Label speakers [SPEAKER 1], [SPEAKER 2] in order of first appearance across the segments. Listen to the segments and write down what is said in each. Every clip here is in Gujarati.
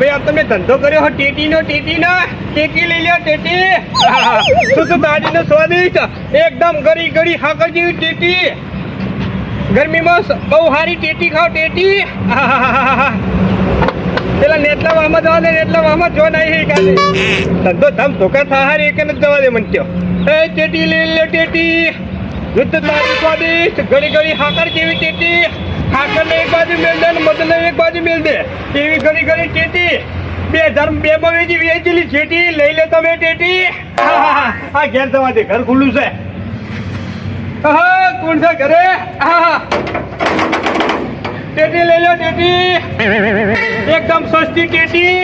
[SPEAKER 1] ભાઈ આમ તમે ધંધો કર્યો હો ટેટી નો ટેટી લઈ લ્યો ટેટી. આહા, શુદ્ધ તાજીનો સ્વાદિષ્ટ? એકદમ ગળી ગળી હાકર જેવી ટેટી. ગરમીમાં બહુ સારી ટેટી ખાવ ટેટી. પેલા નેટલા વામા જવા દે નેટલા વાહમાં જો નહીં કાલે. ધંધો ધમ ધોકા થાહારી એક જ જવા દે મન ત્યો એ ટેટી લઈ લ્યો ટેટી. યુદ્ધ તારી સ્વાદિષ્ટ ગળી ગળી હાકર જેવી ટેટી. હાકરને એક બાજુ મેલ દે મતલબ એક બાજુ મેલ દે. એવી ઘણી ઘણી ટેટી. બે ધર્મ બે માં વેચી વેચેલી ચેટી લઈ લે તમે ટેટી. આ ઘેર તમારે ઘર ખુલ્લું છે. હા કોણ છે ઘરે? હા ટેટી લઈ લો ટેટી. એકદમ સસ્તી ટેટી.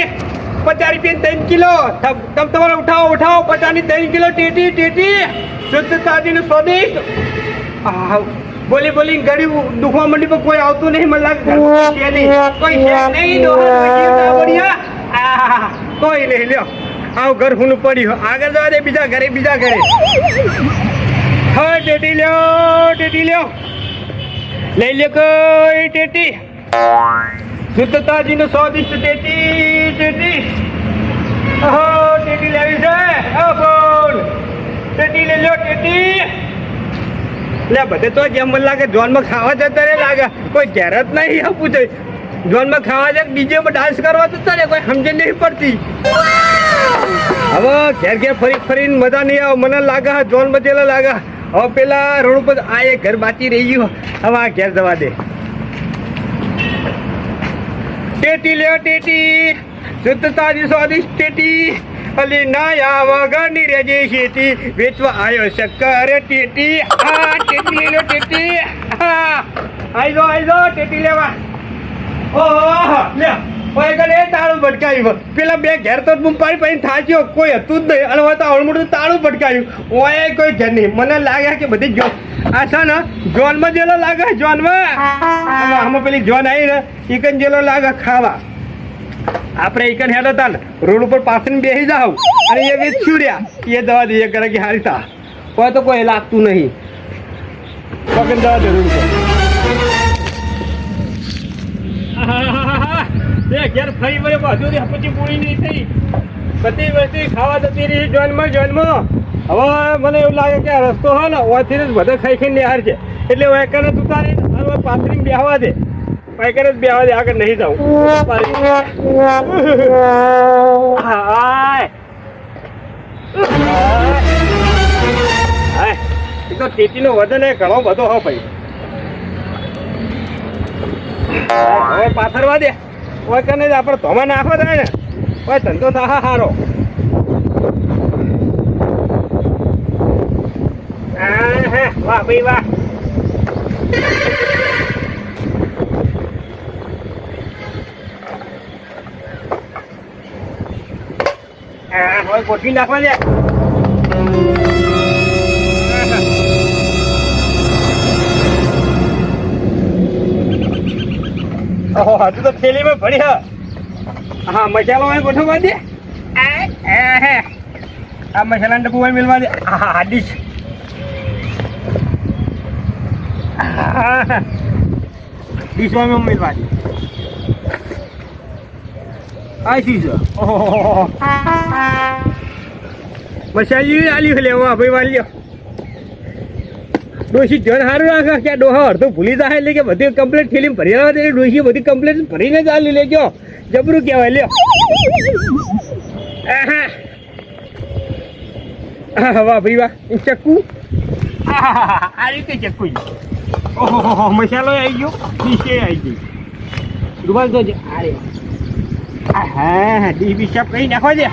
[SPEAKER 1] પચાસ રૂપિયા ત્રણ કિલો. તમ તમ તમારે ઉઠાવો ઉઠાવો. પચાસની ત્રણ કિલો ટેટી ટેટી. શુદ્ધ તાજીનું સ્વાદિષ્ટ. આહ, બોલી બોલી ગળી દુખવા મંડી પર કોઈ આવતું નહીં. મને લાગે કોઈ નહીં. કોઈ નહીં લ્યો. આવ ઘર હું પડ્યું. આગળ જવા દે બીજા ઘરે બીજા ઘરે. હા ટેટી, લ્યો ટેટી, લ્યો. લઈ લ્યો કોઈ ટેટી. સુતતાજીનો તાજીનું સ્વાદિષ્ટ ટેટી ટેટી. ઓહો ટેટી લેવી છે. ઓ ટેટી લઈ લ્યો, ટેટી. લે, બધે તો જેમ મને લાગે જોનમાં ખાવા જતા રે લાગે. કોઈ ઘેર જ નહીં આપવું છે જોનમાં ખાવા જાય, બીજે માં ડાન્સ કરવા જતા રે કોઈ સમજે નહીં પડતી. હવે ઘેર ઘેર ફરી ફરીને મજા નહીં આવે. મને લાગે જોન બધેલા લાગે. હવે પેલા રોડ ઉપર આ એક ઘર બાકી રહી ગયું. હવે આ ઘેર જવા દે. ટેટી લ્યો, ટેટી. શુદ્ધ તાજી સ્વાદિષ્ટ ટેટી પેલા બે ઘેર તો બૂમ પાડી થાચ્યો. કોઈ હતું જ નહીં. અને તો આવડું તાળું ભટકાયું. ઓય કોઈ ઘેર નહીં. મને લાગે કે બધી જો આ છે ને, જોનમાં જેલો લાગે, જોનમાં. આમાં પેલી જોન આવી ને ચિકન જેલો લાગે ખાવા. આપણે એકન હેડો તા ને રોડ ઉપર પાછળ બેસી જાવ અને એ વેચ છૂર્યા એ દવા દઈએ કરે કે હારીતા કોઈ તો કોઈ લાગતું નહીં. પગન દવા દે રોડ ઉપર. પછી પૂરી ખાવા જતી રહી, જન્મ જન્મ. હવે મને એવું લાગે કે આ રસ્તો હોય ને ઓથી જ બધા ખાઈ ખાઈને નિહાર છે એટલે હું એક જ ઉતારી પાથરીને બેહવા દે. એક જ બે દે આગળ નહીં જાઉં. હાય. હાય. તો ટેટીનો વજન એ ઘણો બધો હો ભાઈ. હવે પાથરવા દે. ઓય કને જ આપણે ધોમાં નાખવા થાય ને. કોઈ ધંધો થા હારો. વાહ ભાઈ વાહ. આ ગોઠવી નાખવા દે. ઓહો હજુ તો થેલીમાં ભરી હા. મસાલો અહીં ગોઠવવા દે. આ, મસાલા ડબ્બુ અહીં મેળવા દે. હા હા ડીશ ડીશમાં મેળવા દે. આ શું છે ઓહો મસાલી આલી લેવા ભાઈ વાલ્યો ડોશી જણ સારું રાખે કે ડોહા અડધો ભૂલી જાય એટલે કે બધી કમ્પ્લેટ ફિલ્મ ભરી આવે તે ડોશી બધી કમ્પ્લેટ ભરીને જ આલી લેજો જબરું કહેવાય લ્યો આહા. વાહ ભાઈ વાહ ચક્કુ આ રીતે ચક્કુ. ઓહોહોહો, મસાલો આવી ગયો ડીશે આવી ગઈ રૂમાલ તો છે. આહા, ડી બી સાફ કરી નાખો આહા.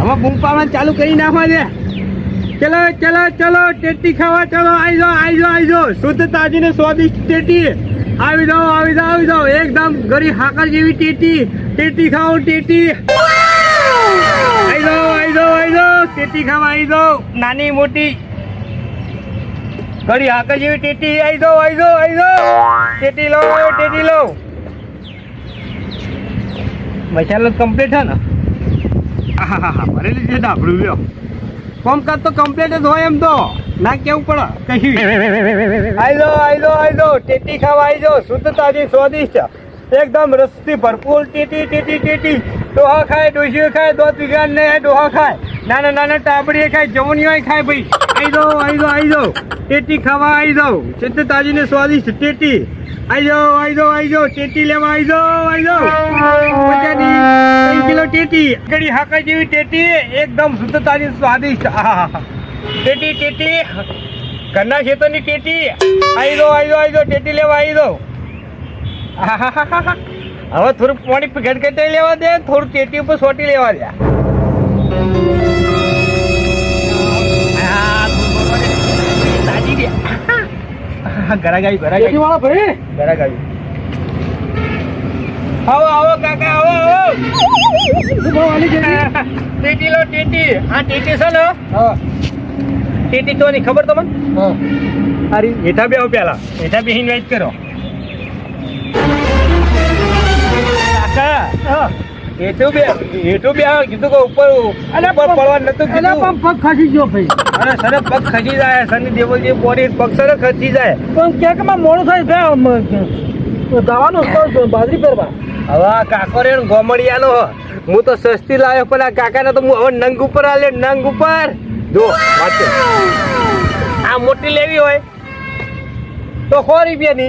[SPEAKER 1] હવે બૂમ ચાલુ કરી નાખવા દે ચલો ચલો ચલો ટેટી ખાવા ચલો આવી જાઓ આવી જાઓ આવી જાઓ શુદ્ધ તાજી ને સ્વાદિષ્ટ ટેટી. આવી જાઓ આવી જાઓ આવી જાઓ. એકદમ ગરી હાકર જેવી ટેટી. ટેટી ખાઓ ટેટી. આવી જાઓ આવી જાઓ આવી જાઓ ટેટી ખાવા આવી જાઓ નાની મોટી ગરી હાકર જેવી ટેટી આઈ દો આવી દો આઈ દો ટેટી લો ટેટી લો. મસાલો કમ્પ્લીટ છે ને? ભરેલી છે ડાબડું લ્યો કોમકાજ તો કમ્પ્લીટ જ હોય એમ તો. ના કેવું પડે? કહી આઈ દો આઈ દો આઈ દો ટેટી ખાવા આઈ જો શુદ્ધ તાજી સ્વાદિષ્ટ. એકદમ રસથી ભરપૂર ટેટી ટેટી ટેટી. ડોહા ખાય ડોશીઓ ખાય દોત વિજ્ઞાન ને ડોહા ખાય. નાના નાના ટાબડીએ ખાય જવણીઓ ખાય ભાઈ. આવી જાઓ આવી જાઓ આવી જાઓ. ટેટી ખાવા આવી જાઓ. ચેતે તાજી ને સ્વાદિષ્ટ ટેટી. આઈ જાઓ આવી જાઓ આવી જાઓ. ટેટી લેવા આવી જાઓ આવી જાઓ. મજાની ત્રણ કિલો ટેટી. ઘડી હાકા જેવી ટેટી, એકદમ શુદ્ધ, તાજી, સ્વાદિષ્ટ. ટેટી ટેટી. ઘરના ખેતરની ટેટી. આવી જાઓ આવી જાઓ આવી જાઓ. ટેટી લેવા આવી જાઓ. હવે થોડું પાણી ગટગટાઈ લેવા દે થોડું ટેટી ઉપર સોટી લેવા દે. ગરાગ આવી ગરાગ આવી
[SPEAKER 2] વાળા ભાઈ
[SPEAKER 1] ગરાગ આવી આવો આવો કાકા આવો આવો ટેટી લો ટેટી આ ટેટી છે ને ટેટી તો ની ખબર તમને અરે હેઠા બે આવો પેલા હેઠા બે ઇન્વાઇટ કરો કાકા હેઠું બે હેઠું બે કીધું કે ઉપર ઉપર
[SPEAKER 2] પગ-
[SPEAKER 1] પડવા નતું કીધું.
[SPEAKER 2] પણ પગ ખસી ગયો ભાઈ.
[SPEAKER 1] સર પગ ખસી જાય સની દેવલજી બોડી પગ સર ખસી જાય.
[SPEAKER 2] પણ કે કે મોડું થાય આમ, તો બાજરી પરવા
[SPEAKER 1] હવે કાકોરે કાકો ગોમડિયાનો હું. તો સસ્તી લાવ્યો પણ આ કાકાને તો હું હવે નંગ ઉપર આલે નંગ ઉપર. જો વાંચો આ મોટી લેવી હોય તો સો રૂપિયાની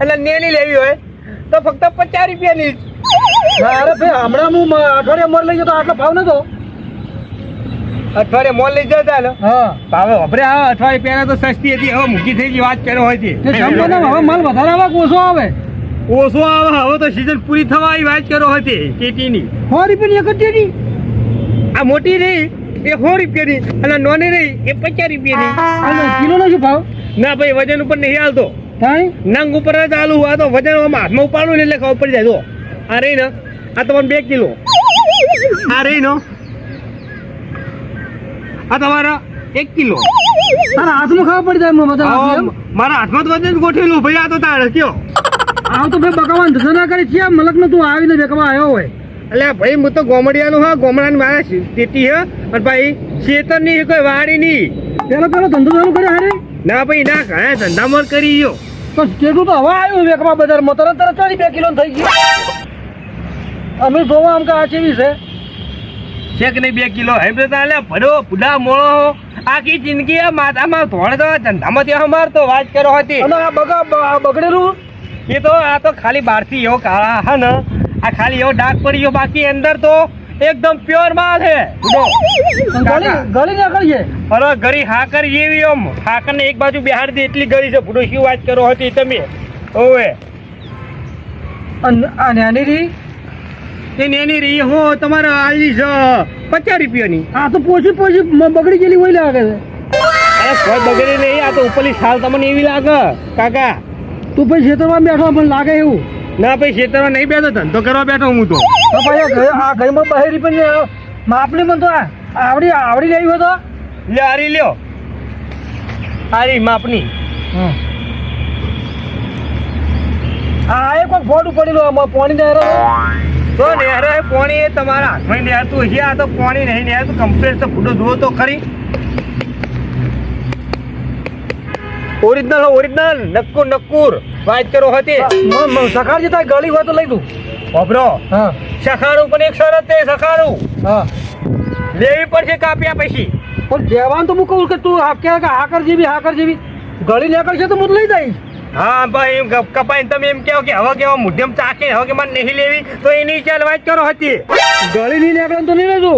[SPEAKER 1] એટલે નેલી લેવી હોય તો ફક્ત પચાસ રૂપિયાની.
[SPEAKER 2] અરે ભાઈ હમણાં હું અઠવાડિયે મોર લઈ ગયો આટલો ભાવ નતો.
[SPEAKER 1] અઠવાડિયે મોલ લઈ જતા ને
[SPEAKER 2] હા.
[SPEAKER 1] હવે વપરે આવે અઠવાડિયે પહેલા તો સસ્તી હતી હવે મૂકી થઈ ગઈ વાત કર્યો હોય છે
[SPEAKER 2] હવે માલ વધારે આવે ઓછો આવે?
[SPEAKER 1] ઓછો આવે હવે તો સીઝન પૂરી થવા આવી વાત કર્યો હતી ટેટીની
[SPEAKER 2] સો રૂપિયાની એક ટેટી
[SPEAKER 1] આ મોટી રહી એ સો રૂપિયાની અને નોની રહી એ પચાસ રૂપિયાની.
[SPEAKER 2] કિલોનો શું ભાવ?
[SPEAKER 1] ના ભાઈ વજન ઉપર નહીં હાલતો.
[SPEAKER 2] થાય
[SPEAKER 1] નંગ ઉપર જ આલુ આ તો વજન હાથમાં ઉપાડું એટલે ખબર પડી જાય જો આ રહી ને આ તમારે બે કિલો. આ રહી નો આ તમારા એક કિલો.
[SPEAKER 2] તારા હાથમાં ખબર પડી જાય
[SPEAKER 1] આવો, મારા હાથમાં તો વજન ગોઠવેલું. ભાઈ આ તો તારે કયો?
[SPEAKER 2] આવ તો ભાઈ બકાવાન ધંધો ના કરી છે મલક ને તું આવીને બેકવા આવ્યો હોય.
[SPEAKER 1] એટલે ભાઈ હું તો ગોમડિયાનું હા ગોમડાની મારા સ્થિતિ હે અને ભાઈ શેતરની કોઈ વાડી નહીં
[SPEAKER 2] પેલો પેલો ધંધો ચાલુ કર્યો હારે?
[SPEAKER 1] ના ભાઈ ના ઘણા ધંધામાં કરી ગયો.
[SPEAKER 2] તો કેટલું તો હવા આવ્યું વેકમાં બજારમાં તરત તરત ચાલી બે કિલો થઈ ગયું અમે ભાવ આમ કા ચેવી છે?
[SPEAKER 1] છે નહીં બે કિલો? એમ તો તાલે ભરો પુડા મોળો આખી જિંદગી આ માથામાં ધોળ તો ધંધામાં ત્યાં મારતો વાત કરો હતી.
[SPEAKER 2] અને આ બગા બગડેલું?
[SPEAKER 1] એ તો આ તો ખાલી બહારથી એવો કાળા હા ને. આ ખાલી એવો ડાક પડી ગયો બાકી અંદર તો એકદમ પ્યોર માલ છે.
[SPEAKER 2] ગળી ના કરીએ?
[SPEAKER 1] અરે ગળી હાકર જેવી આમ. હાકર ને એક બાજુ બિહાર દે એટલી ગળી છે. બુડો શું વાત કરો હતી તમે? ઓવે.
[SPEAKER 2] અને આ
[SPEAKER 1] એ નેની રહી હું તમારે આવી છે પચાસ રૂપિયાની.
[SPEAKER 2] આ તો પોચી પોચી બગડી ગયેલી હોય લાગે છે.
[SPEAKER 1] અરે કોઈ બગડી નહીં આ તો ઉપરની સાલ તમને એવી લાગે. કાકા.
[SPEAKER 2] તું પછી ખેતરમાં બેઠો મને લાગે એવું.
[SPEAKER 1] ના ભાઈ ખેતરમાં નહીં બેઠો ધંધો કરવા બેઠો હું તો.
[SPEAKER 2] ભાઈ આ ઘર- આ ઘરમાં બહેરી પણ માપની મને તો આવડી આવડી લેવી હોય તો.
[SPEAKER 1] લે હારી લ્યો. હારી માપની.
[SPEAKER 2] આ એક કોઈ ફોડ ઉપડી લો પાણી ને
[SPEAKER 1] તો નેહરો પોણી તમારા હાથમાં નેહરતું હશે આ તો પોણી નહીં નેહરતું કમ્પ્લેટ તો ફૂટો જુઓ તો ખરી. ઓરિજિનલ ઓરિજિનલ નક્કુર નક્કુર. વાત કરો હતી.
[SPEAKER 2] સખાર જતા ગળી હોય તો લઈ દઉં.
[SPEAKER 1] વાપરો
[SPEAKER 2] હા.
[SPEAKER 1] સખારું પણ એક શરત છે સખારું.
[SPEAKER 2] હા.
[SPEAKER 1] લેવી પડશે કાપ્યા પછી.
[SPEAKER 2] પણ દેવાનું તો હું કહું કે તું હા કે કે હાકર જેવી હાકર જેવી. ગળી નીકળશે તો હું લઈ જઈશ.
[SPEAKER 1] હા ભાઈ એમ કપાઈને તમે એમ કહો કે હવે કેવા મુઢ્યમ ચાખીને હવે કે મને નહીં લેવી તો એની ચાલવા કરો હતી.
[SPEAKER 2] ગળી નહીં નીકળે તો નહીં લેજો.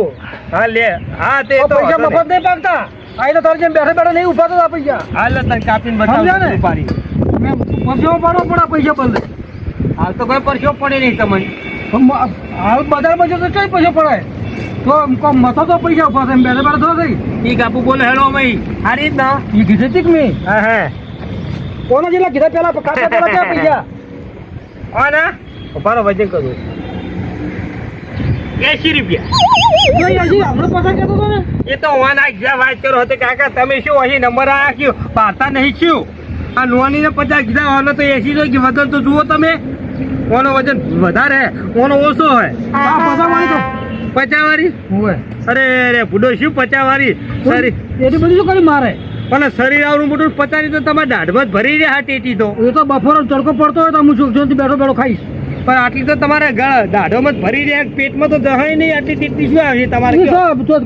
[SPEAKER 1] હા લે. હા તે
[SPEAKER 2] તો
[SPEAKER 1] તો
[SPEAKER 2] પૈસા મફત નહીં પાકતા આઈને તારે જેમ બેઠા બેઠા નહીં ઊભા થતા પૈસા.
[SPEAKER 1] હાલ તને કાપીને
[SPEAKER 2] સમજ્યા ને?
[SPEAKER 1] પાડી
[SPEAKER 2] મેં પાડો પણ આ પૈસા બદલે
[SPEAKER 1] હાલ તો કોઈ પરસો પડે નહીં તમને.
[SPEAKER 2] તો હાલ બજારમાં જતો કઈ પૈસા પડાય? તો મથો તો પૈસા ઊભા થાય બેઠા થઈ.
[SPEAKER 1] ઈ કાપુ બોલે હેલો મઈ આ રીત ના
[SPEAKER 2] એ કીધું તીક મેં?
[SPEAKER 1] હા હા.
[SPEAKER 2] કોના જેટલા કીધા પેલા ખાતા પેલા ક્યાં પૈસા
[SPEAKER 1] હા ના ઉભારો વજન કરું. એસી રૂપિયા. એ તો વાના જ્યાં વાત કરો હતો કાકા તમે શું અહીં નંબર આ રાખ્યો પાતા નહીં શું? આ નોની ને પચાસ કીધા ઓનો તો એસી જો કે વજન તો જુઓ તમે. ઓનો વજન વધારે ઓનો ઓછો હોય પચાસ વાળી અરે અરે બુડો શું પચાસ વાળી? સારી.
[SPEAKER 2] એટલી બધી શું કરી મારે?
[SPEAKER 1] પણ શરીર આવડું મોટું પચારી તો તમારે દાઢમાં ભરી રહ્યા ટેટી તો.
[SPEAKER 2] એ તો બફોરો તડકો પડતો હોય તો હું સુખ શાંતિ બેઠો બેઠો ખાઈશ.
[SPEAKER 1] પણ આટલી તો તમારે ગળ દાઢોમાં ભરી રહ્યા પેટમાં તો જહાય નહીં આટલી ટેટી શું આવી તમારે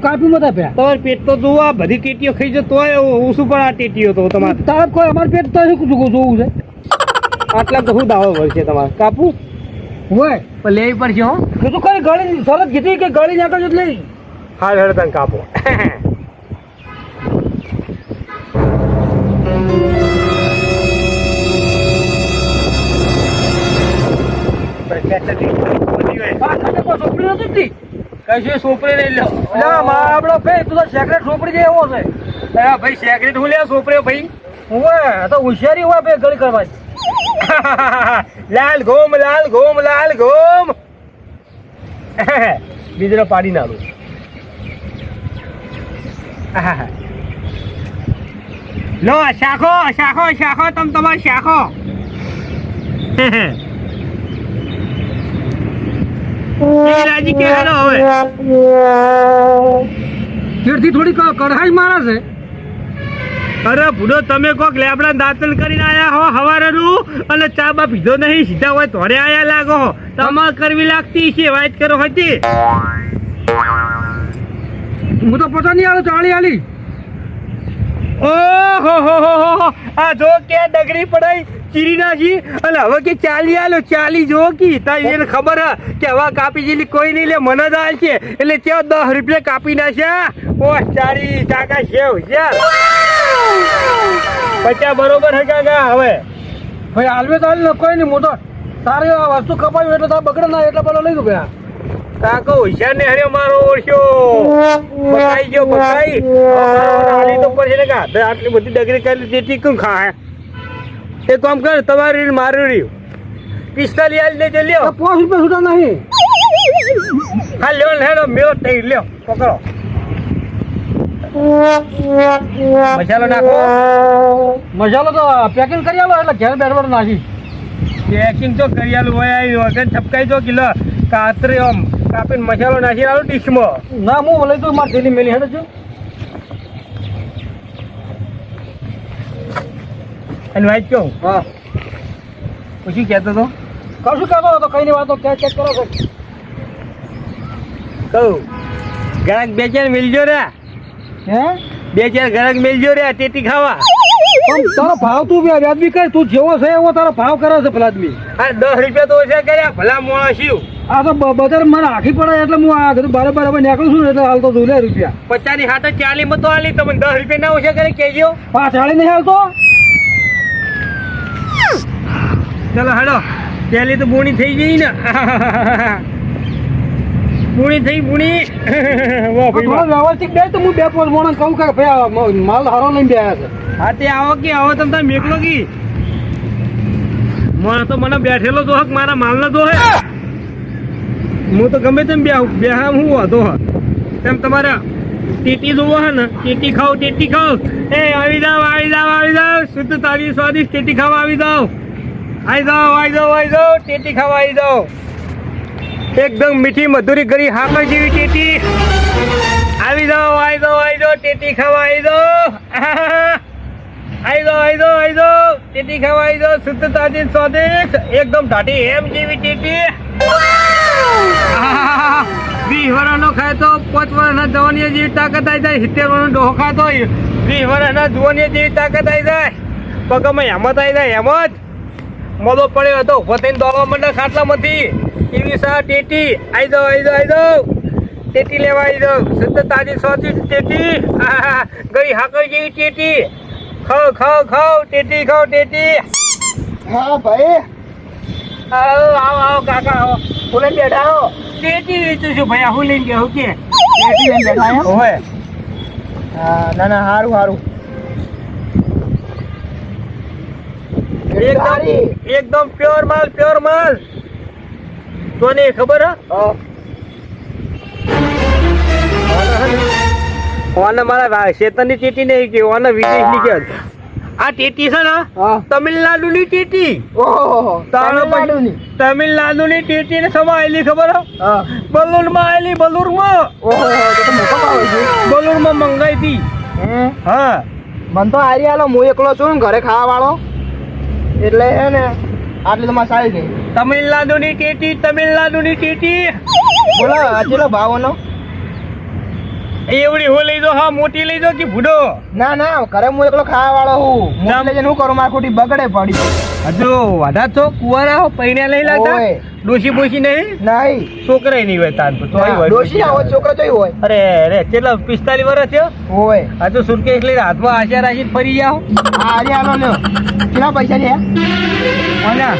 [SPEAKER 2] કાપી મત આપ્યા.
[SPEAKER 1] તમારે પેટ તો જોવો આ બધી ટેટીઓ ખાઈ જતો હોય ઓછું પણ આ ટેટીઓ તો તમારે.
[SPEAKER 2] તારક કોઈ અમારે પેટ તો શું જોવું છે?
[SPEAKER 1] આટલા તો શું દાવો ભરશે તમારે? કાપું?
[SPEAKER 2] હોય.
[SPEAKER 1] પણ લેવી પડશે હું.
[SPEAKER 2] તો કઈ ગળી સરસ કીધી કે ગળી નાખો એટલે.
[SPEAKER 1] હા હેડ કાપો. કશું સોપડી નહીં લો
[SPEAKER 2] ના માં આપણો ભાઈ તું તો સેક્રેટ છોકરી જે એવો છે.
[SPEAKER 1] અરે ભાઈ સેક્રેટ હું લે ભાઈ?
[SPEAKER 2] હોય તો હોશિયારી હોય ભાઈ ગળી કરવાની
[SPEAKER 1] લાલ ગોમ લાલ ગોમ લાલ ઘોમ. બીજરો પાડી નાખું. લો, શાખો શાખો શાખો, તમ તમારે શાખો.
[SPEAKER 2] થોડી કઢાઈ મારે છે.
[SPEAKER 1] અરે ભૂડો તમે કોક લેબડા દાંતણ કરીને આયા હો, હવારનું, અને ચા બા પીધો નહીં, સીધા હોય તોરે આયા લાગો તમારે કરવી લાગતી છે, વાત કરો હતી.
[SPEAKER 2] હું તો પોતાની આવ્યો ચાળી આલી
[SPEAKER 1] ઓહો. આ જો કે ડગરી પડાઈ ચીરી નાખી અને હવે કે ચાલી આલો, ચાલી જો કી. તા એને ખબર કે હવે કાપી જેલી કોઈ નહીં લે, મને આલ છે. એટલે ચેવો દસ રૂપિયા કાપી નાખ્યા. ઓ, ચારી કાકા છે હોશિયાર પચા બરોબર હે કાકા, હવે.
[SPEAKER 2] ભાઈ આલવે તો કોઈ નહીં. મોટો તારે આ વસ્તુ કપાયું એટલે તા બગડે ના, એટલે પેલો લઈ દઉં ભાઈ
[SPEAKER 1] કાકો હોશિયાર ને હરે મારો ઓળખ્યો બકાઈ ગયો બકાઈ. આલી તો પડશે ને કા આટલી બધી ડગરી કરી લીધી ટીકું ખાય. એ કામ કર તમારી ને મારું રહ્યું પિસ્તાલી આલી લેજે લ્યો.
[SPEAKER 2] પાંચ રૂપિયા છૂટા નહીં.
[SPEAKER 1] હા લ્યો હેડો મેળો થઈ લ્યો પકડો. મસાલો નાખો.
[SPEAKER 2] મસાલો તો પેકિંગ કરી આલો એટલે ઘેર બેઠ નાખી.
[SPEAKER 1] પેકિંગ તો કરી આલું હોય વગર છપકાઈ દો કિલો. કાતરી આમ કાપીને મસાલો નાખી આવ્યો ડીશમાં.
[SPEAKER 2] ના હું લઈ દઉં મારે થેલી મેલી હેડે છે.
[SPEAKER 1] અને વાંચ કહું?
[SPEAKER 2] હા.
[SPEAKER 1] પછી કહેતો તો
[SPEAKER 2] કશું કહેતો હતો કઈ વાતો કે ચેક કરો છો.
[SPEAKER 1] કહું ગ્રાહક બે ચાર મિલજો રે.
[SPEAKER 2] હે?
[SPEAKER 1] બે ચાર ગ્રાહક મિલજો રે ટેટી ખાવા.
[SPEAKER 2] પણ તારો ભાવ તું બી વ્યાજબી કર તું જેવો છે એવો તારો ભાવ કરે છે પેલા આદમી.
[SPEAKER 1] આ દસ રૂપિયા તો ઓછા કર્યા ભલા મોણા શિવ
[SPEAKER 2] આ તો બજાર મને આખી પડે એટલે હું આ બધું બારે બારે નીકળું છું એટલે હાલ તો જોઈ લે રૂપિયા.
[SPEAKER 1] પચાની હાથે ચાલી માં તો હાલી તમને દસ રૂપિયા ના ઓછા કરે કેજો
[SPEAKER 2] હા ચાલી નહીં હાલતો?
[SPEAKER 1] ચાલો હેડો. પેલી તો બુણી થઈ ગઈ ને. બુણી થઈ બુણી. વાહ ભાઈ વાહ.
[SPEAKER 2] વ્યવસ્થિત બે તો હું બે પોચ મોણા કહું કે ભાઈ માલ હારો લઈને બે છે.
[SPEAKER 1] હા તે આવો કે આવો તમે તાર મેકલો કી. મને તો મને બેઠેલો તો હક મારા માલનો તો હે હું તો ગમે તેમ બે બે હું હતો હા. તેમ તમારે ટેટી જોવો હે ને, ટેટી ખાવ ટેટી ખાવ એ, આવી જાઓ આવી જાઓ આવી જાઓ. શુદ્ધ તાજી સ્વાદિષ્ટ ટેટી ખાવા આવી જાઓ. આવી જાઓ આવી જાઓ આવી જાઓ. ટેટી ખાવા આવી જાઓ. એકદમ મીઠી મધુરી કરી હાકર જેવી ટેટી. આવી જાઓ આવી જાઓ આવી જાઓ. ટેટી ખાવા આવી જાઓ. આવી જાઓ આવી જાઓ આવી જાઓ. ટેટી ખાવા આવી જાઓ. શુદ્ધ તાજી સ્વાદિષ્ટ, એકદમ ઢાટી એમ જેવી ટેટી. વીસ વર્ષનો ખાય તો પાંચ વર્ષના જવાની જેવી તાકાત આવી જાય સિત્તેર વર્ષનો ડોહો ખાતો હોય વીસ વર્ષના જુવાની જેવી તાકાત આવી જાય. પગમાં હેમત આવી જાય, હેમત. મોદો પડ્યો હતો ઊભો થઈને દોડવા માંડે ખાટલામાંથી. એવી સા ટેટી આવી જાઓ આવી જાઓ આવી જાઓ. ટેટી લેવા આવી જાઓ. શુદ્ધ તાજી સ્વાદિષ્ટ ટેટી. ગઈ હાકર જેવી ટેટી. ખાઓ ખાઓ ખાઓ, ટેટી ખાઉ ટેટી.
[SPEAKER 2] હા, ભાઈ.
[SPEAKER 1] આવો આવો આવો કાકા આવો. હું બેઠા આવો. ટેટી વેચું છું ભાઈ હું લઈને બેહું કે?
[SPEAKER 2] ટેટી લઈને બેઠા એમ?
[SPEAKER 1] ના ના સારું સારું એકદમ એકદમ પ્યોર માલ પ્યોર માલ. તો ને ખબર
[SPEAKER 2] હા.
[SPEAKER 1] હે. ઓને મારા શેતનની ચીટી નહીં કે ઓને વિદેશની કે. આ ટેટી છે ને
[SPEAKER 2] હા.
[SPEAKER 1] તમિલનાડુની ટેટી.
[SPEAKER 2] તમિલનાડુ
[SPEAKER 1] ની
[SPEAKER 2] તમિલનાડુની.
[SPEAKER 1] તમિલનાડુની ટેટી ને સમા આવેલી ખબર બલુરમાં
[SPEAKER 2] આવેલી મોટો ભાવ છે.
[SPEAKER 1] બલૂરમાં મંગાઈ હતી
[SPEAKER 2] હે? મન તો આરી આલો હું એકલો છું ને ઘરે ખાવા વાળો એટલે હે ને આટલી તમારે સારી ગઈ.
[SPEAKER 1] તમિલનાડુની ટેટી તમિલનાડુની ટેટી.
[SPEAKER 2] બોલો આ ભાવ ભાવનો?
[SPEAKER 1] એવડી હો લઈ દો હા મોટી લઈ જો કે ભૂડો?
[SPEAKER 2] ના ના ઘરે હું એકલો ખાવા વાળો હું મોટી લઈ જઈને હું કરું? મારે ખોટી બગડે પડી.
[SPEAKER 1] હજુ વાડા તો કુવારા હો પૈણે લઈ લાતા. ડોશી બોશી નહીં?
[SPEAKER 2] નહીં.
[SPEAKER 1] છોકરાય નહીં હોય તાર તો.
[SPEAKER 2] ડોશી આવો છોકરો તો હોય.
[SPEAKER 1] અરે અરે કેટલા પિસ્તાલીસ વર્ષ થયો?
[SPEAKER 2] હોય
[SPEAKER 1] આ તો સુરકેશ લઈને હાથમાં આશા રાખીને ફરી જાઓ
[SPEAKER 2] હા. અરે આલો લ્યો કેટલા પૈસા છે?
[SPEAKER 1] કોના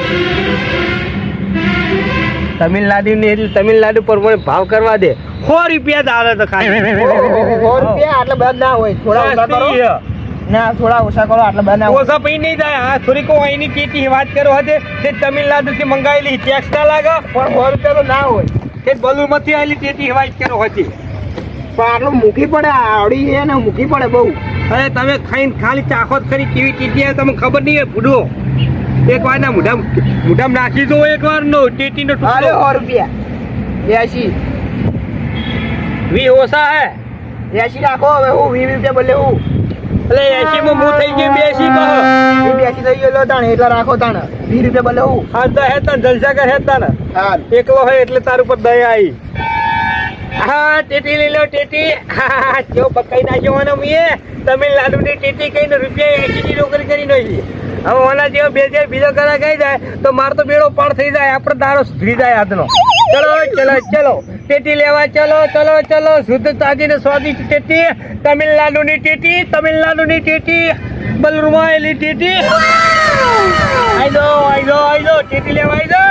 [SPEAKER 1] તમિલનાડુ ને એટલે તમિલનાડુ પ્રમાણે ભાવ કરવા દે. સો રૂપિયા જ આવે તો ખાલી.
[SPEAKER 2] સો રૂપિયા આટલા બધા ના હોય. થોડા ઓછા કરો. ના થોડા ઓછા કરો આટલા બધા ના
[SPEAKER 1] ઓછા પૈ નહીં થાય હા થોડી કો અહીંની કેટી વાત કરો હતે તે તમિલનાડુ થી મંગાવેલી. ટેક્સ ના લાગે
[SPEAKER 2] પણ સો રૂપિયા તો ના હોય.
[SPEAKER 1] તે બલૂરમાંથી આવેલી કેટી વાત કરો હતી.
[SPEAKER 2] પણ આટલું મૂકી પડે આવડી છે ને મૂકી પડે બહુ.
[SPEAKER 1] અરે તમે ખાઈને ખાલી ચાખો જ ખરી કેવી ટેટી આવે તમને ખબર નહીં હોય ભૂડો. એક વાર ના મુઢામ મુઢામ નાખી દો એક વાર નો ટેટી નો
[SPEAKER 2] અરે સો રૂપિયા. એસી
[SPEAKER 1] વી ઓસા હે.
[SPEAKER 2] એસી રાખો હવે હું વી રૂપિયા બોલે હું.
[SPEAKER 1] એટલે એસી માં હું થઈ ગયું બેસી કહો
[SPEAKER 2] બેસી થઈ ગયો તાણે એટલે રાખો તાણે. વી રૂપિયા બોલે હું.
[SPEAKER 1] હા તો હેતા જલસા કર
[SPEAKER 2] હા
[SPEAKER 1] એકલો હોય એટલે તાર ઉપર દયા આવી. હા ટેટી લઈ લો ટેટી. હા જો પકાઈ નાખ્યો મને મુએ તમિલનાડુ ની ટેટી કહીને રૂપિયા એસી ની નોકરી કરી નાખી. હવે ઓલા જેવો બે જાય, બીજો કલાક ગઈ જાય, તો માર તો બેડો પાર થઈ જાય આપણે દારો સુધરી જાય આજનો ચલો ચલો ચલો. ટેટી લેવા ચલો ચલો ચલો. શુદ્ધ તાજી ને સ્વાદિષ્ટ ટેટી તમિલનાડુ ની ટેટી તમિલનાડુ ની ટેટી, બલરૂમાયેલી ટેટી. આઈ દો આઈ દો આઈ દો ટેટી લેવા આઈ દો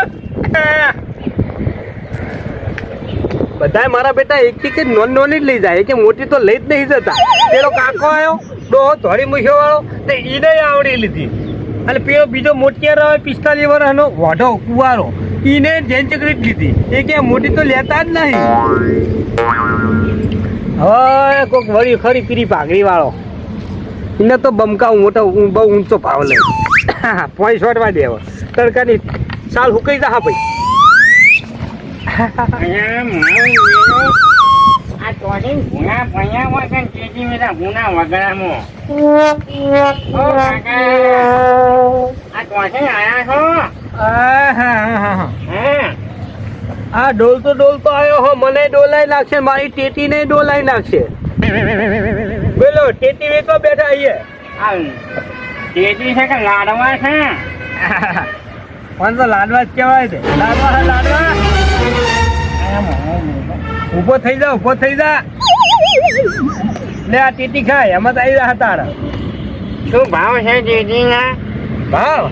[SPEAKER 1] બધાય મારા બેટા એક એક નોન નોની જ લઈ જાય કે મોટી તો લઈ જ નહીં જતા. પેલો કાકો આવ્યો ડોહો ધોળી મૂછ્યો વાળો, તે ઈને આવડી લીધી. અને પેલો બીજો મોટિયાર આવે પિસ્તાલીસ વર્ષનો, વાઢો કુવારો. એને જેન ચક્રી જ લીધી. એ કે મોટી તો લેતા જ નહીં. હવે કોક વળી ખરી પીરી પાઘડી વાળો એને તો બમકા મોટો બહુ ઊંચો ભાવ લે પોઈન્ટ શોટવા દેવો તડકાની સાલ હુકાઈ જા હા ભાઈ.
[SPEAKER 3] આ ભૂના ભણ્યા હોય કે ચેતી મેલા ભૂના વગડામાં. ઓ કાકા, આ ચોટીન આયા છો?
[SPEAKER 1] આ ડોલતો ડોલતો આવ્યો હો. મને ડોલાઈ નાખશે મારી ટેટી ને ડોલાઈ નાખશે. બોલો ટેટી વેચવા બેઠા આઈએ
[SPEAKER 3] આ ચેતી છે કે લાડવા છે?
[SPEAKER 1] પણ તો લાડવા જ કહેવાય છે. લાડવા લાડવા. ઊભો થઈ જા ઊભો થઈ જા લે આ ટીટી ખાય એમાં તો આવી રહ્યા તારા
[SPEAKER 3] શું ભાવ છે ચેતીના?
[SPEAKER 1] ભાવ?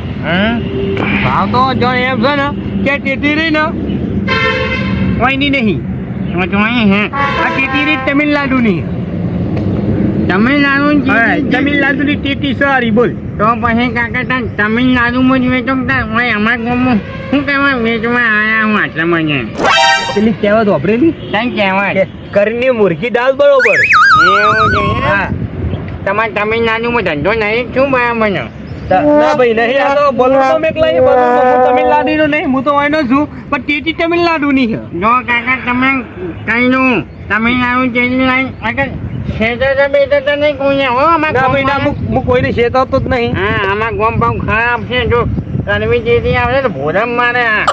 [SPEAKER 1] ભાવ તો જો એમ છે ને કે ટીટી રહી ને કોઈની નહીં
[SPEAKER 3] તો તો અહીં હે.
[SPEAKER 1] આ ટીટી રહી તમિલનાડુની
[SPEAKER 3] તમિલનાડુ
[SPEAKER 1] હા,
[SPEAKER 3] ચેતી-
[SPEAKER 1] તમિલનાડુની ટેટી સારી બોલ.
[SPEAKER 3] તો પછી કાકા તાર તમિલનાડુમાં જ વેચો હોય અમારા ગામમાં? શું કહેવાય? વેચવા આયા હું આટલા મને
[SPEAKER 1] પેલી કહેવત વાપરેલી?
[SPEAKER 3] તને કહેવાય?
[SPEAKER 1] કે મુરગી દાલ બરોબર.
[SPEAKER 3] એવું છે?
[SPEAKER 1] હા.
[SPEAKER 3] તમારે તમિલનાડુમાં ધંધો નહીં? શું બરાબર ને
[SPEAKER 1] ના ભાઈ નહીં આ તો બોલું તો એકલા નહીં બોલું હું નહીં હું તો અહીંનો છું પણ ટેટી તમિલનાડુની છે.
[SPEAKER 3] જો કાકા તમે કઈ નું? તમિલનાડુ જેટલી લાઈન આગળ ખેતર તો બેતર તો નહીં કોઈ હો અમારા
[SPEAKER 1] ના હું હું કોઈને જ નહીં.
[SPEAKER 3] હા આમાં ગોમ પામ ખરાબ છે. જો રણવી જેથી આવે તો ભોજન મારે આ.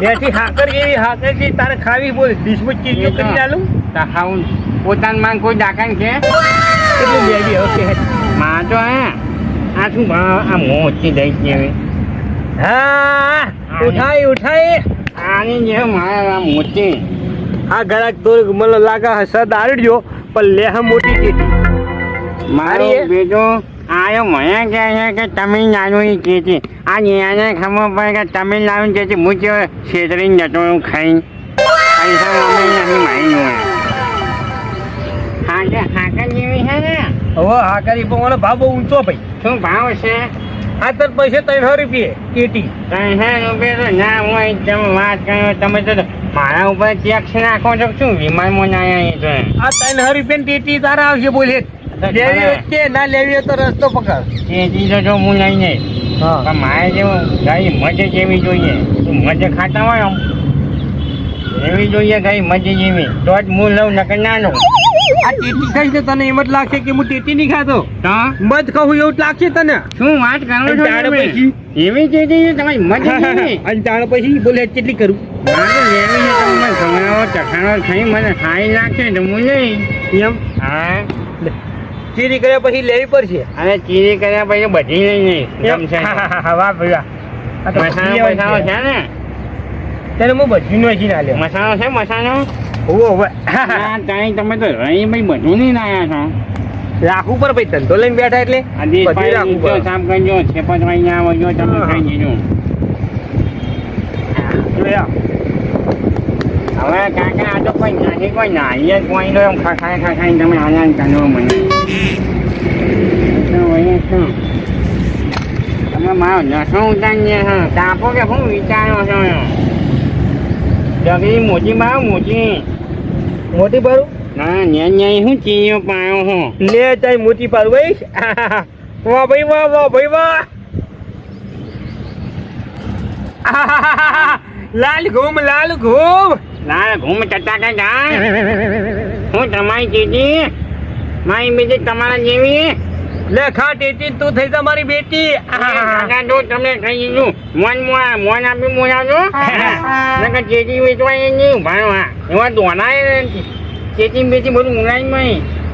[SPEAKER 1] બેઠી હાકર જેવી હાકર છે તારે ખાવી બોલ. ડીશમાં ચીરીઓ કરી ચાલુ
[SPEAKER 3] તો ખાવું પોતાનું માં કોઈ દાખલ છે?
[SPEAKER 1] કેટલું લેવી ઓકે
[SPEAKER 3] માં તો હે. આ શું આ દઈ જેવી
[SPEAKER 1] હા ઉઠાઈ ઉઠાઈ
[SPEAKER 3] આની જેમ આ મોટી
[SPEAKER 1] આ ગળાક તો મને લાગે હશે દારડ્યો. પણ લેહ મોટી ટેટી
[SPEAKER 3] મારો? બેટો આયો મને કહે છે કે તમિલનાડુની કેતી આ નિયાને ખબર પડે કે તમિલનાડુ કેતી હું કેવો છેતરીને જતો હું ખાઈને પૈસા મમ્મી નથી મારી જોડે. હાકે હાકે જેવી છે ને.
[SPEAKER 1] હવે હાકરી પણ મને ભાવ બહુ ઊંચો ભાઈ.
[SPEAKER 3] શું ભાવ છે?
[SPEAKER 1] આ તર પૈસે ત્રણસો રૂપિયે ટેટી
[SPEAKER 3] ત્રણસો રૂપિયા તો ના હું તમે વાત કરો તમે તો મારા ઉપર ટેક્સ નાખો છો શું વિમાનમાં ના આવી તો
[SPEAKER 1] આ ત્રણસો રૂપિયાની ટેટી તારા આવશે બોલે લેવી હોય ના લેવી તો રસ્તો પકડ.
[SPEAKER 3] ચેતી તો જો હું નહીં ને પણ મારે જેવું ગાઈ મજે જેવી જોઈએ. તું મજે ખાતા હોય આમ. એવી જોઈએ ગાઈ મજે જેવી. તો જ હું લઉં નકર ના લઉં.
[SPEAKER 1] આ ટેટી ખાઈશ ને તને એમ જ લાગશે કે હું ટેટી નહીં ખાતો. મધ ખાવું એવું જ લાગશે તને.
[SPEAKER 3] શું વાત કરો છો? એવી છે તમારી મજા
[SPEAKER 1] અને તાણ પછી બોલે કેટલી કરું.
[SPEAKER 3] છે ખવડાવો ચખાડો થઈ મને ખાઈ નાખશે તો હું નહીં.
[SPEAKER 1] એમ?
[SPEAKER 3] હા.
[SPEAKER 1] ચીરી કર્યા પછી લેવી પડશે?
[SPEAKER 3] અને ચીરી કર્યા પછી બધી લઈ નહીં. ગમશે મસાલો છે. ને?
[SPEAKER 1] હું બધી નો ના લ્યો.
[SPEAKER 3] મસાલો છે મસાલો?
[SPEAKER 1] હોવો હવે.
[SPEAKER 3] ના તમે તો રહી ભાઈ બધું નહીં છો.
[SPEAKER 1] રાખવું પર ભાઈ ધંધો લઈને બેઠા એટલે બધી રાખવું પડે.
[SPEAKER 3] સાફ કરજો છેપત અહીંયા આવજો તમે. ખાઈ જજો.
[SPEAKER 1] જોયા?
[SPEAKER 3] હવે કાકા આ તો કોઈ નથી કોઈ નાહી જ કોઈ નો એમ ખખાય તમે આનંદ કરો મને. શું? તમે મારો નસો ઉતારીએ કાપો કે શું વિચારો છો જગી મોટી બાવ મોટી.
[SPEAKER 1] મોટી પાડું
[SPEAKER 3] ના ન્યા ન્યા શું ચીયો પાયો હું
[SPEAKER 1] લે ચાઈ મોટી પાડું ભાઈ વાહ ભાઈ વાહ વાહ ભાઈ વાહ. લાલ ઘૂમ લાલ ઘૂમ.
[SPEAKER 3] લાલ ઘૂમ ચટાકા જાય? હું તમારી ચીટી મારી બીજી તમારા જેવી?
[SPEAKER 1] લેખા ટેટી તું થઈ જા મારી બેટી.
[SPEAKER 3] કાકા જો તમે કહી દીધું મોન મોન મોન આપી મોન આવજો નકર ચેતી વેચવાય નહીં ભાણવા એવા દોનાય ચેટી બેટી બધું ઉડાઈ મય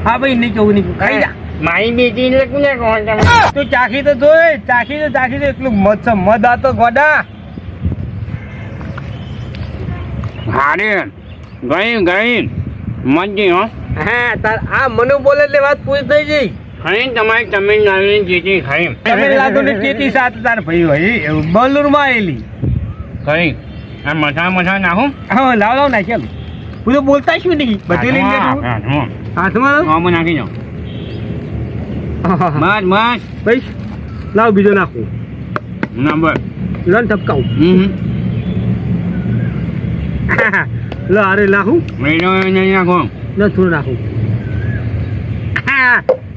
[SPEAKER 1] હા ભાઈ નહીં કહું નહીં. ખાઈ જા.
[SPEAKER 3] મારી બેટી એટલે કોને કહો તમે?
[SPEAKER 1] તું ચાખી તો જોઈ ચાખી તો ચાખી તો. એટલું મત છે મત આતો ગોડા.
[SPEAKER 3] હારે. ગઈ ગઈ. મજી હો.
[SPEAKER 1] હા તાર આ મનુ બોલે એટલે વાત પૂરી થઈ ગઈ.
[SPEAKER 3] ખાઈ તમારી તમિલનાડુની ચીટી ખાઈ
[SPEAKER 1] તમિલનાડુ ની ટેટી સાથે તાર ભાઈ હોય એવું બલુરમાં આવેલી
[SPEAKER 3] કઈ આ મસા મસા નાખું
[SPEAKER 1] હા. લાવ લાવ નાખ ચાલ હું તો બોલતા શું નહીં? બધી લઈને બેઠું.
[SPEAKER 3] હાથમાં.
[SPEAKER 1] લાવ.
[SPEAKER 3] નાખી જાઉં બસ બસ.
[SPEAKER 1] ભાઈ લાવ બીજો નાખું.
[SPEAKER 3] નંબર.
[SPEAKER 1] લન હમ
[SPEAKER 3] હમ.
[SPEAKER 1] લો અરે નાખું
[SPEAKER 3] મેળો નહીં નાખો
[SPEAKER 1] ન થોડું નાખું.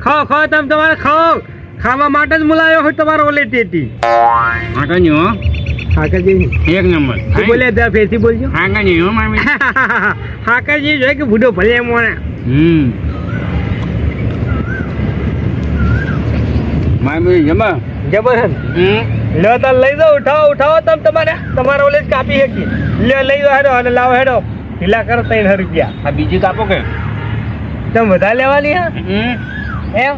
[SPEAKER 1] ખાઓ ખાઓ તમે તમારે ખાઓ. ખાવા માટે જ બોલાયો હોય તમારો ઓલે ટેટી.
[SPEAKER 3] હા કરજો હો.
[SPEAKER 1] હાકાજી
[SPEAKER 3] એક નંબર.
[SPEAKER 1] બોલે ત્યાં ફેરથી બોલજો.
[SPEAKER 3] હા હો મામી.
[SPEAKER 1] હાકાજી કે બુઢો ભલે મોણે
[SPEAKER 3] હમ. મારી બેટી જબર હમ.
[SPEAKER 1] લો તાર લઈ જાઓ ઉઠાવો ઉઠાવો તમે તમારે. તમારે ઓલે જ કાપી શકીએ લ્યો લઈ જાઓ હેડો અને લાવો હેડો. ઢીલા કરો ત્રણ રૂપિયા.
[SPEAKER 3] આ બીજી કાપો કે?
[SPEAKER 1] તમે વધારે લેવાની હા? એમ?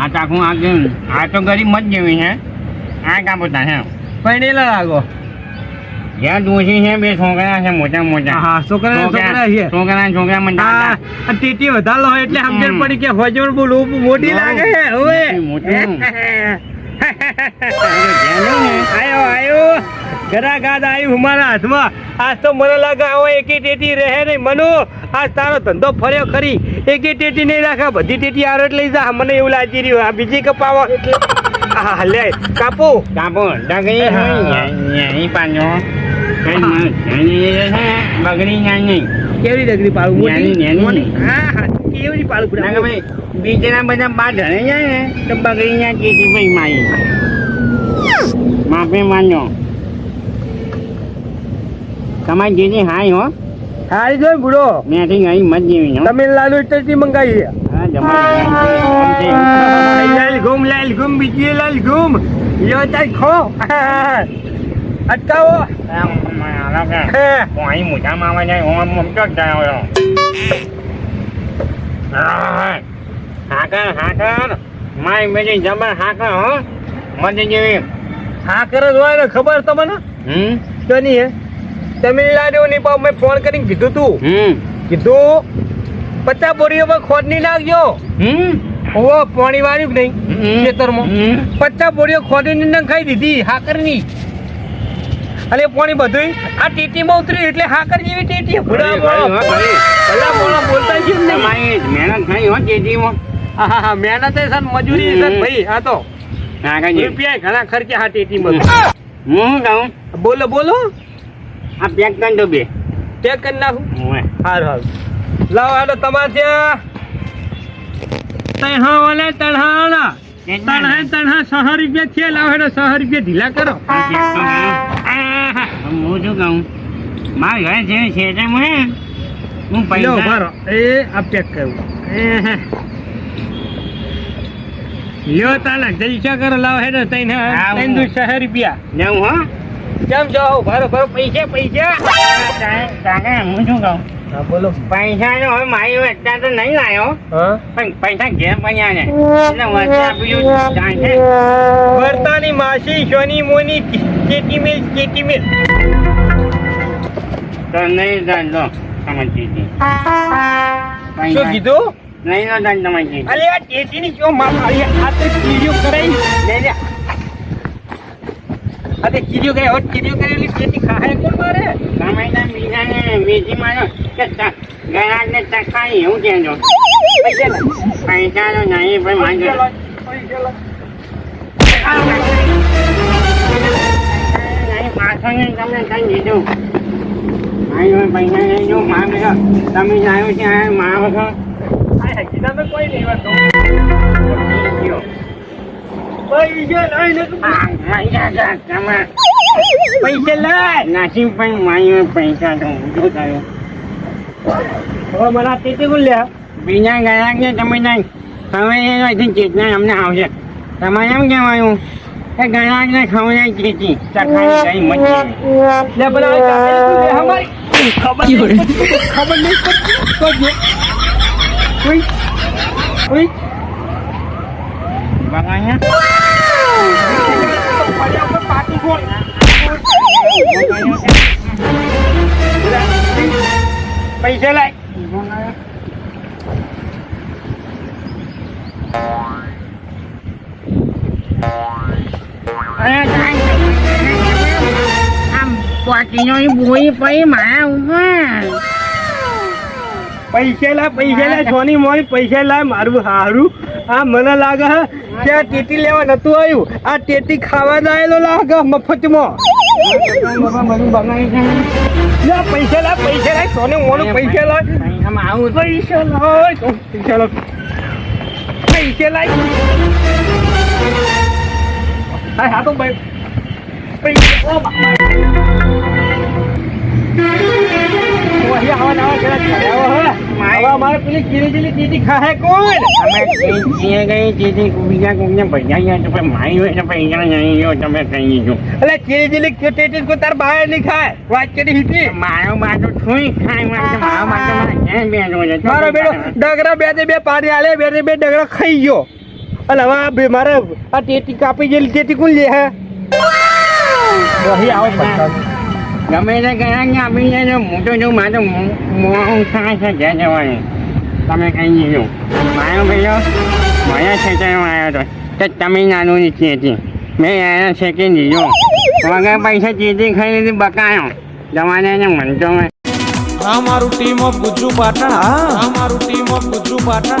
[SPEAKER 3] આ ચાકુ આ આ તો ગરીબ મત જેવી છે આ કાપો તા છે
[SPEAKER 1] પૈણેલા લાગો
[SPEAKER 3] જ્યાં ડોશી છે બે છોકરા છે મોટા મોટા.
[SPEAKER 1] હા છોકરા છોકરા છે.
[SPEAKER 3] છોકરા છોકરા મને
[SPEAKER 1] હા ટીટી વધારો હોય એટલે સમજણ પડી કે હોજણ બોલું મોટી લાગે છે
[SPEAKER 3] ઓએ.
[SPEAKER 1] આયો આયો. ઘરા ગાદ આવ્યું મારા હાથમાં. આજ તો મને લાગે આવો એકી ટેટી રહે નહીં. મનુ આજ તારો ધંધો ફર્યો ખરી. એકી ટેટી નહીં રાખા. બધી ટેટી આરટ લઈ જા. મને એવું લાગી રહ્યું. આ બીજી કપાવો. એટલે હા લે કાપો.
[SPEAKER 3] કાપો. ડગરી હોય બગડી ન્યાય નહીં
[SPEAKER 1] કેવી ડગરી પાડું મોટી. હા હા. કેવી પાડું
[SPEAKER 3] પડે ભાઈ બીજના બધા બા ઢળે જાય ને તો બગડી ના ચીટી ભાઈ માઈ માફી માનો તમારી જેની હાય હો.
[SPEAKER 1] હારી જોઈ બુડો
[SPEAKER 3] મેથી અહીં મત જેવી
[SPEAKER 1] તમિલનાડુ ટેટી મંગાવી લાલ ઘૂમ લાલ ઘૂમ બીજી લાલ ઘૂમ. યો તાઈ ખો. અટકાવો. હે.
[SPEAKER 3] કોઈ મોટા મામા જાય હું મમતો જ જાય હાકર હાકર મારી બેટી જબર હાકર હો. મત જેવી.
[SPEAKER 1] હા કરે હોય ને ખબર તમને?
[SPEAKER 3] હમ?
[SPEAKER 1] તો નહીં તમિલનાડુ ની પાવ મેં ફોન કરીને કીધું તું.
[SPEAKER 3] હમ.
[SPEAKER 1] કીધું પચાસ બોરીઓ પર ખોટ નહીં નાખજો.
[SPEAKER 3] હમ?
[SPEAKER 1] ઓવો પાણી વાળ્યું નહીં? ખેતરમાં. પચાસ બોરીઓ નખાઈ દીધી હાકરની. અને પાણી બધું આ ટીટીમાં ઉતરી એટલે હાકર જેવી ટીટી. બોલતા છે ને
[SPEAKER 3] મહેનત થઈ હો ચેટીમાં
[SPEAKER 1] હા હા મહેનત છે સર મજૂરી છે ભાઈ આ તો. રૂપિયા ઘણા ખર્ચા હા ટીટીમાં
[SPEAKER 3] હું શું કહું?
[SPEAKER 1] બોલો બોલો.
[SPEAKER 3] આ પેક કરી દો બે.
[SPEAKER 1] પેક કરી નાખું. હારું હારું. લાવો હાલો તમારે ત્યાં તણહા વાલા તણહાના તણહા તણહા સહ રૂપિયા છે. લાવો હેડો સહ રૂપિયા ઢીલા કરો.
[SPEAKER 3] હું શું કહું? મારા ઘરે છે ખેતરમાં હે હું? પૈસા
[SPEAKER 1] ભરો એ આ પેક કરવું લ્યો તાના જલસા કરો લાવ હેડો તઈને તઈને દુ સો રૂપિયા.
[SPEAKER 3] જાઉં હો
[SPEAKER 1] કેમ જાઓ ભરો ભરો પૈસા પૈસા.
[SPEAKER 3] કાકા હું શું કહું?
[SPEAKER 2] બોલો.
[SPEAKER 3] પૈસા નો હવે મારી હોય અત્યારે તો નહીં લાયો. પણ પૈસા ઘેર પડ્યા ને એટલે વચ્ચે આપ્યું જાણશે
[SPEAKER 1] વર્તાની માસી સોની મોની ચેટી મિલ ચેટી મિલ
[SPEAKER 3] તો નહીં જાણતો સમજી હતી.
[SPEAKER 1] શું કીધું?
[SPEAKER 3] નહીં નો જાણ તમારી
[SPEAKER 1] ચેટી અરે આ ચેટીની શું માં મારી આ તો ચીડિયો કરાઈ. લે લે અરે ચીડિયો કરે હવે ચીડિયો કરેલી ચેટી ખાય કોણ મારે?
[SPEAKER 3] સમયના બીજાને મેજી મારો કે ગરાજને ચખાઈ એવું કહેજો
[SPEAKER 1] પૈસાનો લે.
[SPEAKER 3] નહીં વાંધો
[SPEAKER 1] લે, પૈસા
[SPEAKER 3] પાછળની તમને કઈ દીધું મારી પૈસા નહીં જો માર બેઠો તમે આ માર બેઠો
[SPEAKER 1] આ હકીકતમાં કોઈ નહીં વાતો. પૈસા લઈ લે.
[SPEAKER 3] તમે નાસી પણ મારી પૈસા તો ઊંધો થયો.
[SPEAKER 1] હવે મને લે?
[SPEAKER 3] બીજા ગ્રાહકને તમે નહીં હવે ચેતના અમને આવશે. તમારે એમ કહેવાનું કે ગ્રાહકને ખવડાય ચેતી ચખાઈ ગઈ મચી
[SPEAKER 1] લે કાપેલી હમારી. ખબર નહીં ખબર નહીં તો જો. ઉઈ, ઉઈ.
[SPEAKER 3] બગાડ્યા
[SPEAKER 1] પાટી ગોળ. પૈસા લાય
[SPEAKER 3] પાટીનો બોઈ પડી મારા ઉપર
[SPEAKER 1] પૈસા લાય પૈસા લાય સોની મોની પૈસા લાય મારું હારું. આ મને લાગે કે આ ટેટી લેવા નતું આવ્યું. આ ટેટી ખાવા આવેલો લાગે મફતમાં.
[SPEAKER 3] પૈસા છે
[SPEAKER 1] લે પૈસા લાય પૈસા લાય પૈસા મોનું પૈસા લાય ભાઈ ચીલી ચીલી ચીટી ખાહે કોણ
[SPEAKER 3] અમે જે ગઈ જેથી બીજા કોઈને પૈસા ગયા તો પછી મારી હોય તો કહી દીધું
[SPEAKER 1] એટલે ચીલી ચીલી ટેટી કો તાર બહાર નહીં ખાય વાત કરી
[SPEAKER 3] મારો બાજુ થોડી ખાય માટે મારો બાજુ મારે ક્યાં બેઠો છે
[SPEAKER 1] મારો બેટો ડગરા બે તે બે પાણી આલે બે બે ડગરા ખાઈ ગયો અને હવે આ બે મારે આ ટેટી કાપી ગયેલી ટેટી કોણ લે હે? વહી આવો
[SPEAKER 3] ગમે તે ગયા ને આપી જાય મોટો જો મારે મોં થાય છે જ્યાં જવાની. તમે કહી દીધું મારો ભાઈઓ મારા ખેતરમાં આવ્યો હતો તે તમિલનાડુની ચેતી મેં એને શેકી દીધો. વગર પૈસા ચેતી ખાઈ લીધી બકાયો. જવાને એને મનતો મેં
[SPEAKER 4] આ ટીમ ઓફ ગુજુ પાટણ આ મારું ટીમ ઓફ ગુજુ પાટણ